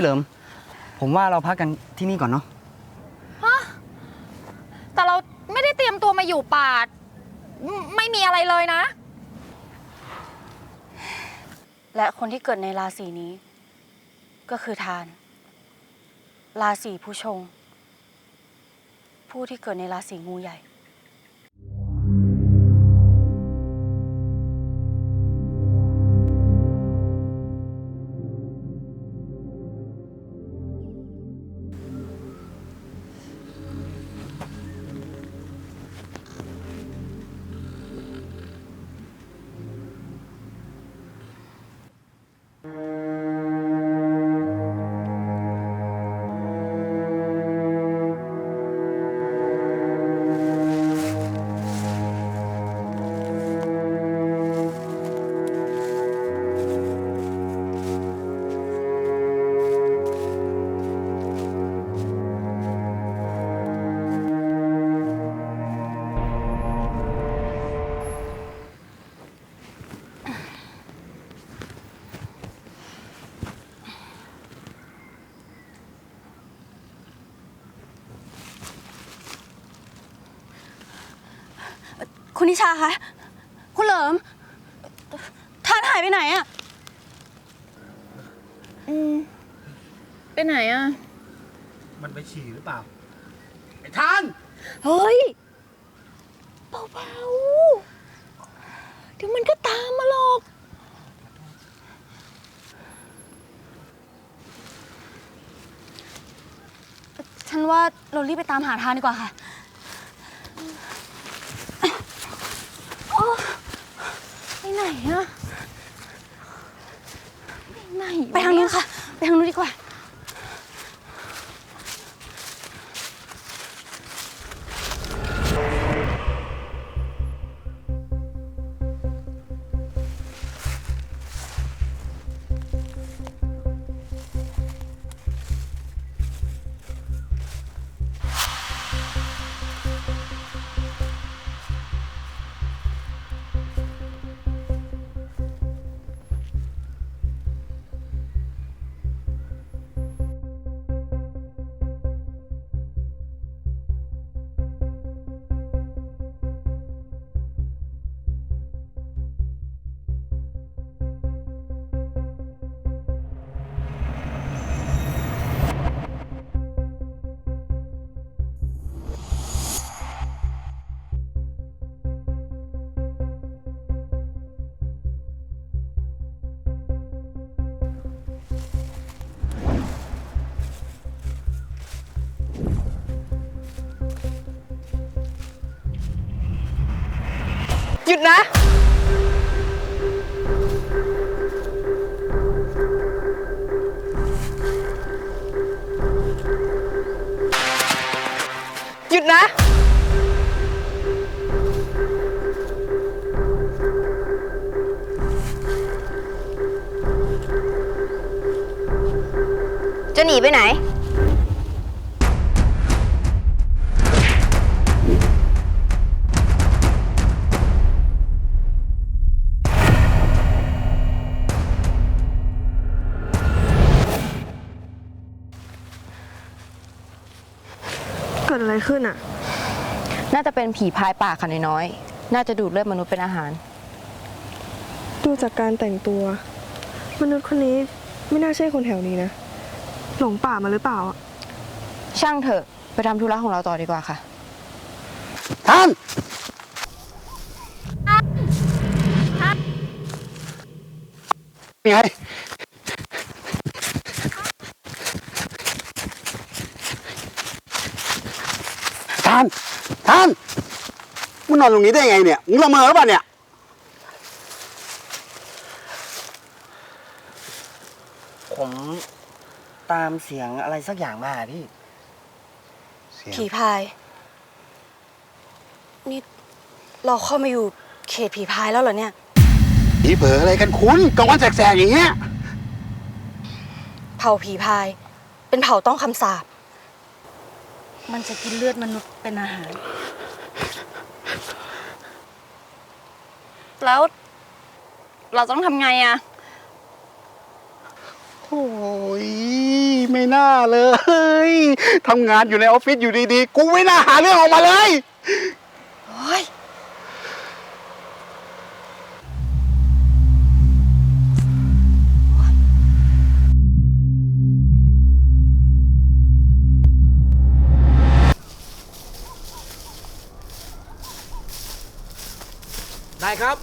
พี่เหลิม ผมว่าเราพักกันที่นี่ก่อนเนาะแต่เราไม่ได้เตรียมตัวมาอยู่ป่าไม่ไม่มีอะไรเลยนะ และคนที่เกิดในราศีนี้ ก็คือทาน ราศีผู้ชง ผู้ที่เกิดในราศีงูใหญ่ คุณนิชาคะ คุณเหลิมทานหายไปไหนอะไปไหนอะมันไปฉี่หรือเปล่า ไอ้ทาน เฮ้ย เบาๆ เดี๋ยวมันก็ตามมาหรอก ฉันว่าเรารีบไปตามหาทานดีกว่าค่ะ ไปไหนอะไปไหนวะไปทางนู้นค่ะ ไปทางนู้นดีกว่า หยุดนะ หยุดนะ จะหนีไปไหน กิดอะไรขึ้นอะ น่าจะเป็นผีพายป่าค่ะน้อยๆ น่าจะดูดเลือดมนุษย์เป็นอาหาร ดูจากการแต่งตัว มนุษย์คนนี้ไม่น่าใช่คนแถวนี้นะ หลงป่ามาหรือเปล่าอะช่างเถอะ ไปทำธุระของเราต่อดีกว่าค่ะ ท่านไง ท่าน ท่านมึงนอนตรงนี้ได้ไงเนี่ยมึงละเมอหรือเปล่าเนี่ยผมตามเสียงอะไรสักอย่างมาอะพี่ผีพาย นี่ เราเข้ามาอยู่เขตผีพายแล้วเหรอเนี่ย ผีเผลออะไรกันคุณกลางวันแสกๆอย่างเงี้ยเผ่าผีพาย เป็นเผ่าต้องคำสาปมันจะกินเลือดมนุษย์เป็นอาหาร แล้ว เราต้องทำไงอะโอ้ยไม่น่าเลยทำงานอยู่ในออฟฟิศอยู่ดีๆ กูไม่น่าหาเรื่องออกมาเลย นายครับ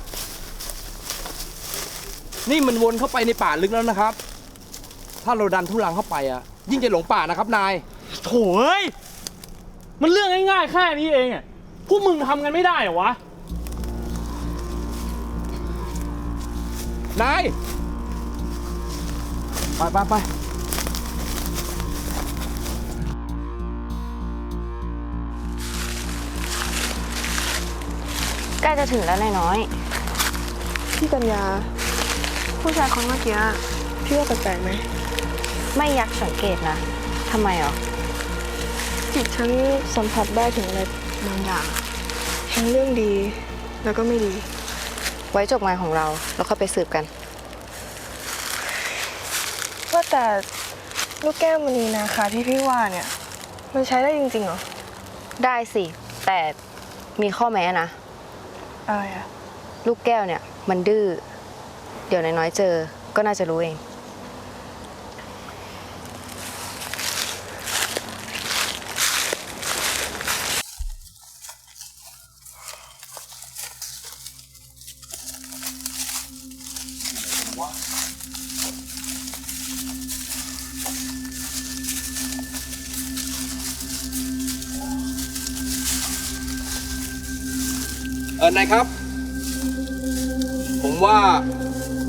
นี่มันวนเข้าไปในป่าลึกแล้วนะครับ ถ้าเราดันทุลังเข้าไปอะ ยิ่งจะหลงป่านะครับนาย โถ่เอ้ย มันเรื่องง่ายๆแค่นี้เองอะพวกมึงทำกันไม่ได้เหรอวะ นาย ไปไปไป ล้จะถึงแล้วนายน้อย พี่กัญญา ผู้ชายคนเมื่อกี้พี่ว่าแปลกๆไหม ไม่ยักสังเกตนะทำไมอะจิตฉันสัมผัสได้ถึงอะไรบางอย่างทั้งเรื่องดีแล้วก็ไม่ดี ไว้จบงานของเราแล้วค่อยไปสืบกัน ว่าแต่ลูกแก้วมณีนะคะที่พี่ว่าเนี่ย มันใช้ได้จริงๆเหรอ ได้สิ แต่มีข้อแม้นะ อะไรอะลูกแก้วเนี่ย มันดื้อ เดี๋ยวนายน้อยเจอ ก็น่าจะรู้เอง ครับ ผมว่า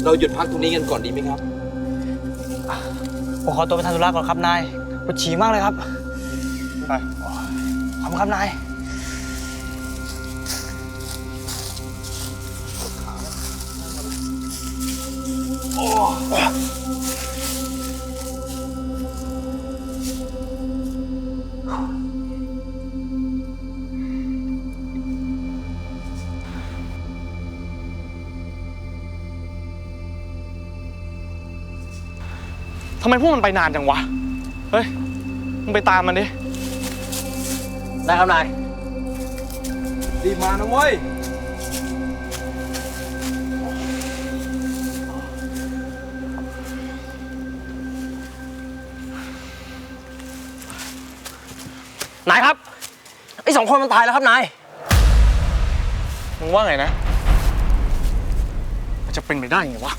เราหยุดพักตรงนี้กันก่อนดีไหมครับ ผมขอตัวไปทำธุระก่อนครับนายปวดฉี่มากเลยครับ ไป ขอบคุณครับนายทำไมพวกมันไปนานจังวะ เฮ้ย มึงไปตามมันดิ ได้ครับนาย รีบมานะเว้ย นายครับ ไอ้สองคนมันตายแล้วครับนาย มึงว่าไงนะ มันจะเป็นไปได้ไงวะ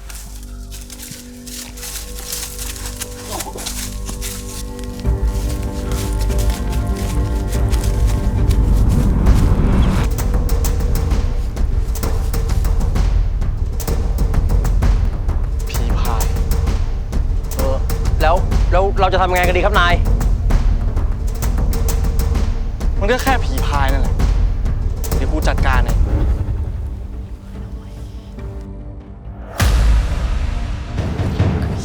จะทำยังไงกันดีครับนาย มันก็แค่ผีพายนั่นแหละ เดี๋ยวกูจัดการเอง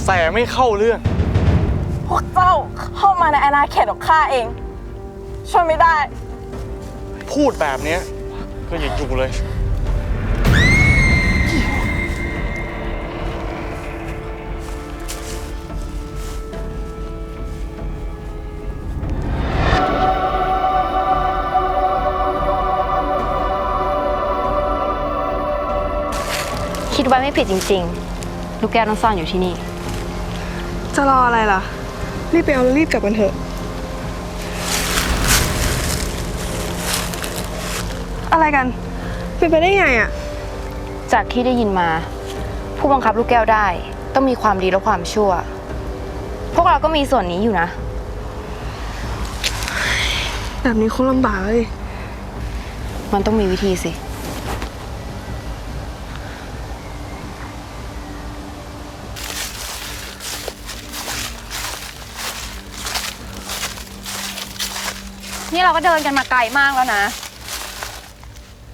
แสไม่เข้าเรื่อง พวกเจ้าเข้ามาในอาณาเขตของข้าเอง ช่วยไม่ได้ พูดแบบเนี้ยก็อย่าอยู่เลย คิดไว้ไม่ผิดจริงลูกแก้วต้องซ่อนอยู่ที่นี่ จะรออะไรล่ะ รีบไปเอาแล้วรีบกลับกันเถอะ อะไรกัน เป็นไปได้ไงอะจากที่ได้ยินมา ผู้บังคับลูกแก้วได้ ต้องมีความดีและความชั่ว พวกเราก็มีส่วนนี้อยู่นะ แบบนี้คงลำบากเลย มันต้องมีวิธีสิ นี่เราก็เดินกันมาไกลมากแล้วนะ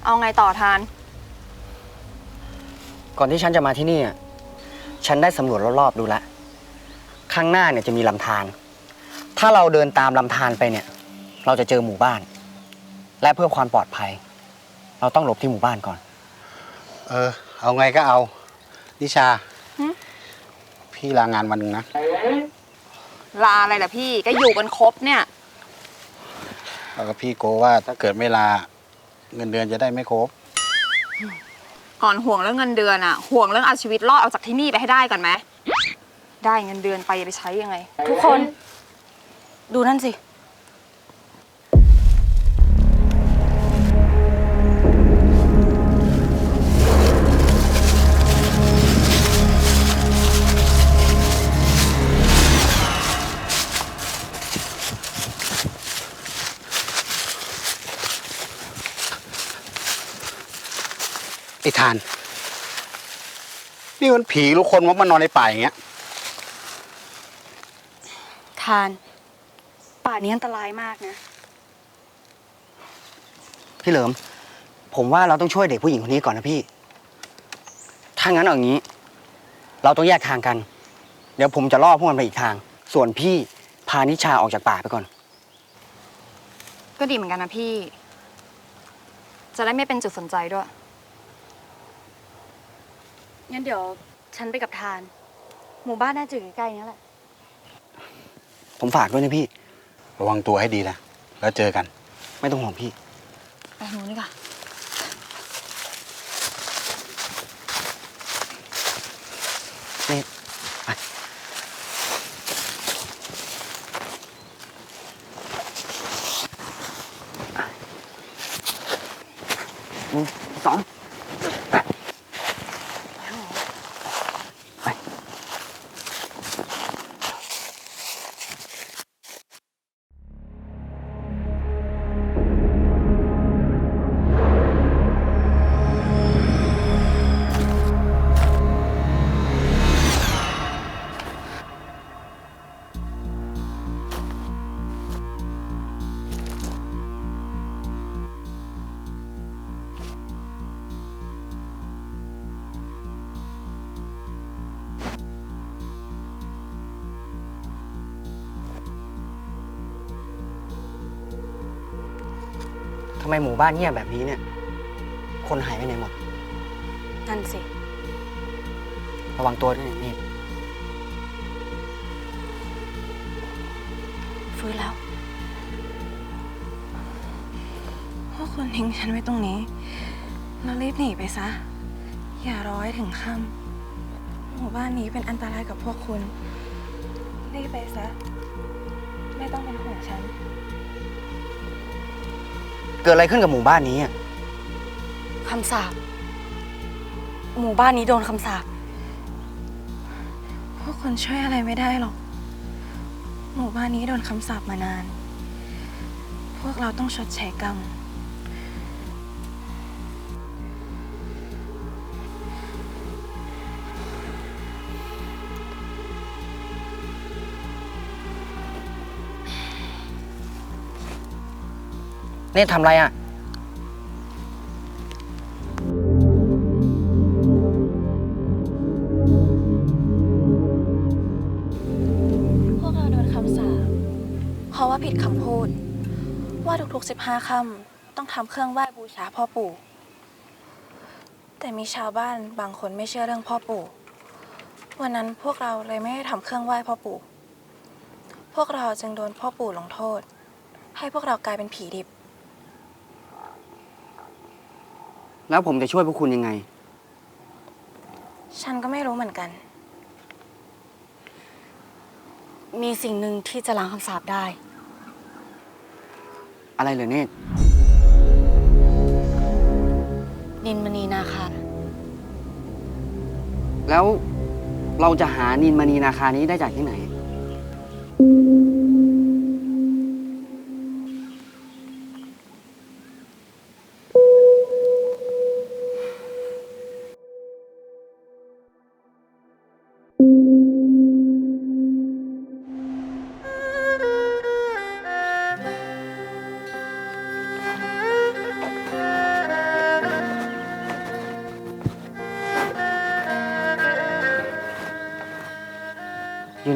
เอาไงต่อทาน ก่อนที่ฉันจะมาที่นี่อะฉันได้สำรวจรอบๆดูแล้วข้างหน้าเนี่ยจะมีลำธาร ถ้าเราเดินตามลำธารไปเนี่ย เราจะเจอหมู่บ้าน และเพื่อความปลอดภัย เราต้องหลบที่หมู่บ้านก่อน เออ เอาไงก็เอา นิชา หึ พี่ลางานวันหนึ่งนะ ลาอะไรล่ะพี่ ก็อยู่กันครบเนี่ย แล้วก็พี่โกลัวว่าถ้าเกิดไม่ลา เงินเดือนจะได้ไม่ครบ ก่อนห่วงเรื่องเงินเดือนอะห่วงเรื่องเอาชีวิตรอดออกจากที่นี่ไปให้ได้ก่อนไหม ได้เงินเดือนไปจะไปใช้ยังไง ทุกคน ดูนั่นสิ ไอ้ทาน นี่มันผีหรือคนว่ามานอนในป่าอย่างเงี้ย ทาน ป่านี้อันตรายมากนะ พี่เหลิม ผมว่าเราต้องช่วยเด็กผู้หญิงคนนี้ก่อนนะพี่ ถ้างั้นเอาอย่างนี้ เราต้องแยกทางกัน เดี๋ยวผมจะล่อพวกมันไปอีกทาง ส่วนพี่พานิชาออกจากป่าไปก่อน ก็ดีเหมือนกันนะพี่ จะได้ไม่เป็นจุดสนใจด้วย งั้นเดี๋ยวฉันไปกับทาน หมู่บ้านน่าจะอยู่ใกล้ๆนี้แหละ ผมฝากด้วยนะพี่ ระวังตัวให้ดีนะ แล้วเจอกัน ไม่ต้องห่วงพี่ ไปหนูนี่ค่ะนี่ ไมหมู่บ้านเงียบแบบนี้เนี่ย คนหายไปไหนหมด นั่นสิ ระวังตัวด้วยนะนี่ฟื้นแล้วพวกคุณทิ้งฉันไว้ตรงนี้ แล้วรีบหนีไปซะ อย่ารอให้ถึงค่ำหมู่บ้านนี้เป็นอันตรายกับพวกคุณ รีบไปซะ ไม่ต้องเป็นห่วงฉัน เกิดอะไรขึ้นกับหมู่บ้านนี้อะคำสาปหมู่บ้านนี้โดนคำสาปพวกคนช่วยอะไรไม่ได้หรอก หมู่บ้านนี้โดนคำสาปมานาน พวกเราต้องชดใช้กรรม นี่ทำอะไรอะ พวกเราโดนคำสาปเพราะว่าผิดคำพูด ว่าทุกๆ 15ค่ำต้องทำเครื่องไหว้บูชาพ่อปู่ แต่มีชาวบ้านบางคนไม่เชื่อเรื่องพ่อปู่ วันนั้นพวกเราเลยไม่ได้ทำเครื่องไหว้พ่อปู่ พวกเราจึงโดนพ่อปู่ลงโทษ ให้พวกเรากลายเป็นผีดิบ แล้วผมจะช่วยพวกคุณยังไง ฉันก็ไม่รู้เหมือนกัน มีสิ่งหนึ่งที่จะล้างคำสาปได้ อะไรเหรอเนตนินมณีนาคารแล้วเราจะหานินมณีนาคานี้ได้จากที่ไหน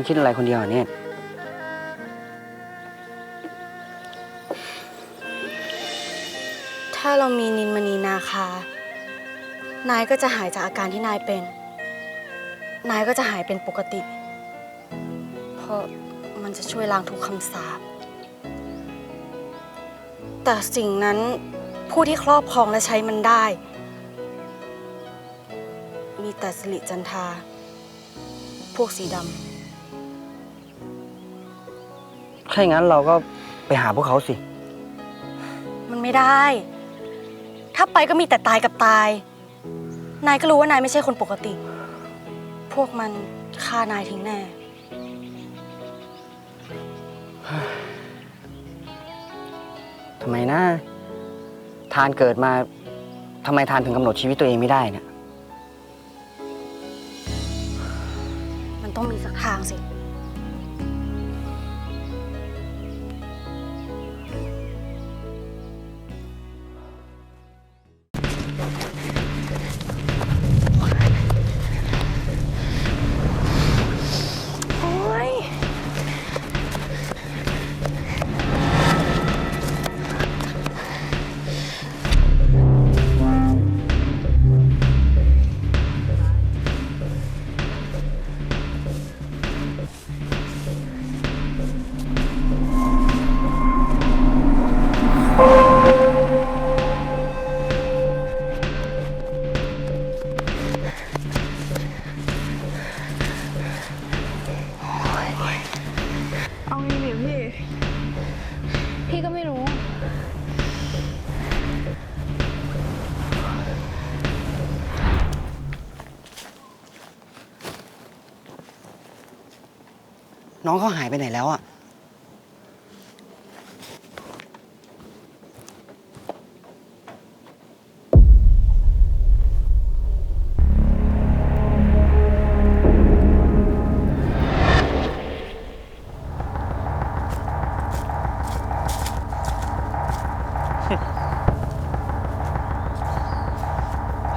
คิดอะไรคนเดียวเหรอเนตรถ้าเรามีนินมณีนาคา นายก็จะหายจากอาการที่นายเป็น นายก็จะหายเป็นปกติ เพราะมันจะช่วยล้างทุกคำสาปแต่สิ่งนั้นผู้ที่ครอบครองและใช้มันได้ มีแต่สิริจันทา พวกสีดำ ถ้าอย่างนั้นเราก็ไปหาพวกเขาสิ มันไม่ได้ ถ้าไปก็มีแต่ตายกับตาย นายก็รู้ว่านายไม่ใช่คนปกติ พวกมันฆ่านายทิ้งแน่ ทำไมนะ ทานเกิดมาทำไมทานถึงกำหนดชีวิตตัวเองไม่ได้เนี่ย มันต้องมีสักทางสิ น้องเขาหายไปไหนแล้วอะ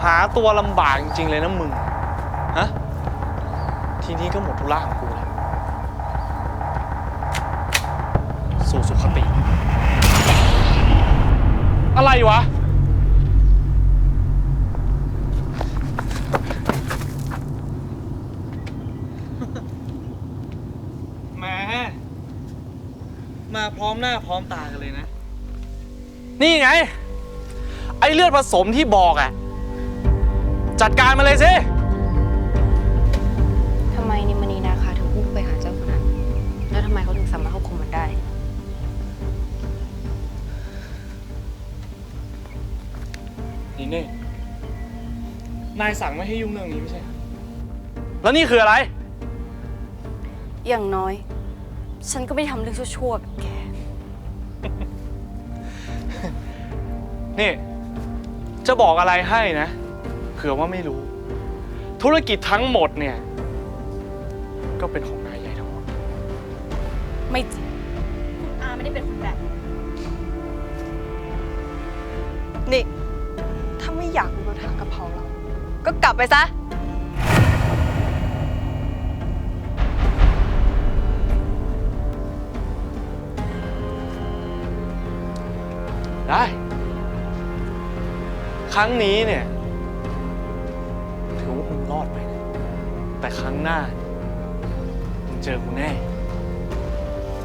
หาตัวลำบากจริงๆเลยนะมึง ฮะ ทีนี้ก็หมดธุระของกูแล้ว สู่สุขติ อะไรวะ แหม มาพร้อมหน้าพร้อมตากันเลยนะ นี่ไง ไอเลือดผสมที่บอกอะจัดการมาเลยสิ นายสั่งไม่ให้ยุ่งเรื่องนี้ไม่ใช่เหรอแล้วนี่คืออะไร อย่างน้อย ฉันก็ไม่ได้ทำเรื่องชั่วๆแบบแก นี่ จะบอกอะไรให้นะ เผื่อว่าไม่รู้ ธุรกิจทั้งหมดเนี่ย ก็เป็นของนายใหญ่ทั้งหมด ไม่จริงคุณอาไม่ได้เป็นคนแบบนั้นนี่ ถ้าไม่อยากมีปัญหากับเผาเรา ก็กลับไปซะ ได้ ครั้งนี้เนี่ย ถือว่ามึงรอดไปนะแต่ครั้งหน้า มึงเจอกูแน่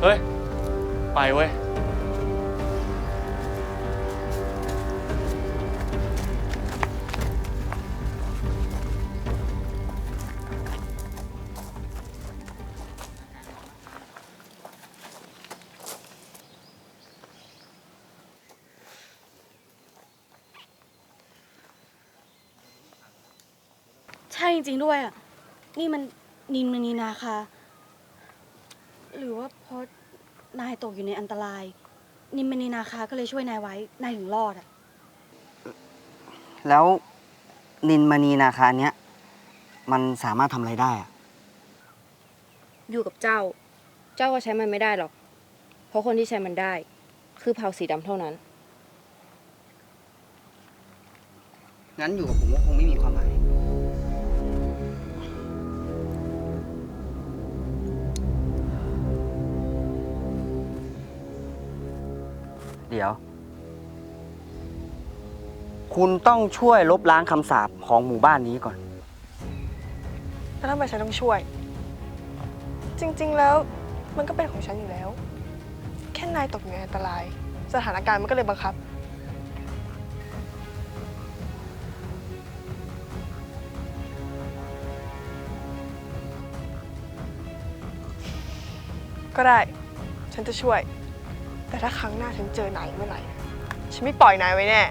เฮ้ย ไปเว้ย ช่จริง ๆ ด้วยอะ นี่มันนินมณีนาคา หรือว่าเพราะนายตกอยู่ในอันตราย นินมณีนาคาก็เลยช่วยนายไว้ นายถึงรอดอะ แล้วนินมณีนาคาเนี้ยมันสามารถทำอะไรได้อะอยู่กับเจ้า เจ้าก็ใช้มันไม่ได้หรอก เพราะคนที่ใช้มันได้ คือเผ่าสีดำเท่านั้น งั้นอยู่กับผมก็คงไม่มีความหมาย ดี๋ยว คุณต้องช่วยลบล้างคำสาปของหมู่บ้านนี้ก่อน แล้วทำไมฉันต้องช่วย จริงๆแล้วมันก็เป็นของฉันอยู่แล้ว แค่นายตกอยู่ในอันตราย สถานการณ์มันก็เลยบังคับ ก็ได้ ฉันจะช่วย แต่ถ้าครั้งหน้าฉันเจอนายเมื่อไหร่ ฉันไม่ปล่อยนายไว้แน่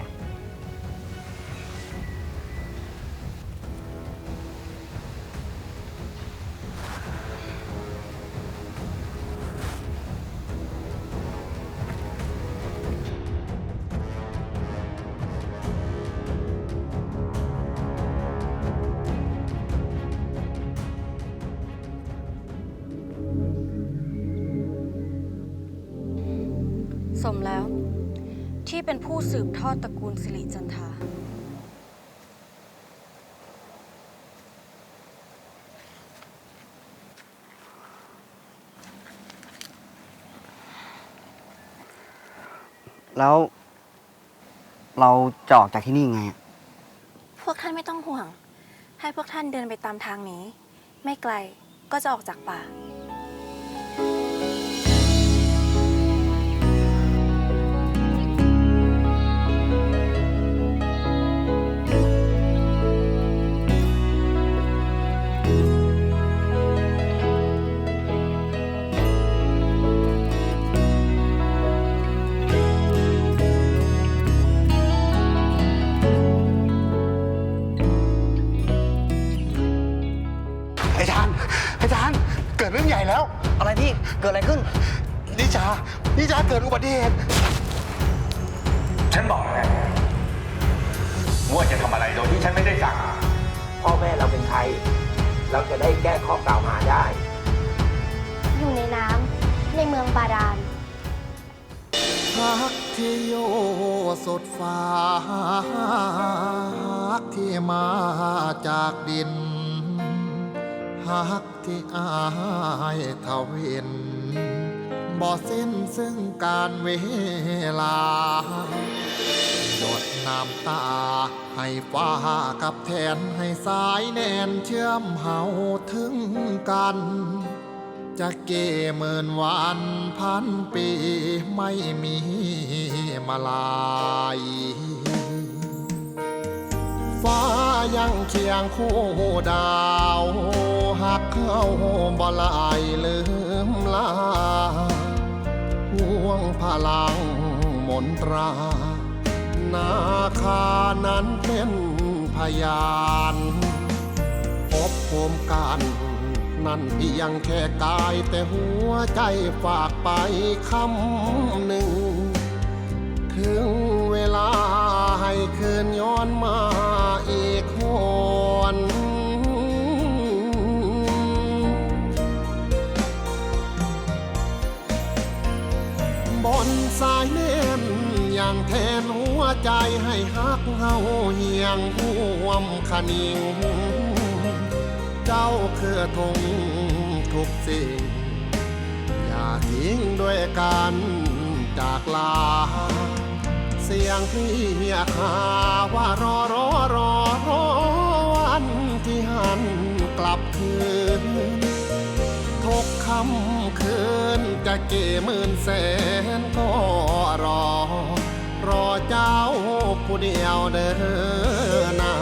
สมแล้ว ที่เป็นผู้สืบทอดตระกูลสิริจันทราแล้วเราจะออกจากที่นี่ยังไงอะพวกท่านไม่ต้องห่วง ให้พวกท่านเดินไปตามทางนี้ ไม่ไกลก็จะออกจากป่า เกิดอะไรขึ้น นิชา นิชาเกิดอุบัติเหตุ ฉันบอกแล้วว่าจะทำอะไรโดยที่ฉันไม่ได้สั่ง พ่อแม่เราเป็นใคร เราจะได้แก้ข้อกล่าวหาได้ อยู่ในน้ำในเมืองบาดาลฮักที่โยสดฟ้าฮักที่มาจากดินฮัก ที่อายเท่าเห็นบ่สิ้นซึ่งการเวลาหยดน้ำตา ให้ฟ้ากับแทนให้สายแนนเชื่อมเฮาถึงกัน จะเกหมื่นวันพันปีไม่มีมาลาย ฟ้ายังเคียงคู่ดาวหักเข้าบ่ลายลืมลาห่วงพลังมนตรา นาคานั้นเป็นพยานพบโคมกันนั่นเพียงแค่กายแต่หัวใจฝากไปคำหนึ่ง ถึงเวลาให้คืนย้อนมา อีกหนบนสายเน่นอย่างแทนหัวใจให้ฮักเฮาเหียงห่วมขนิงเจ้าคือทงทุกสิ่ง อย่าทิ้งด้วยกันจากลา สียงพี่เมียหาว่ารอรอรอรอวันที่หันกลับคืนทุกคำคืนจะเกี่หมื่นแสนก็รอ รอเจ้าผู้เดียวเดินนา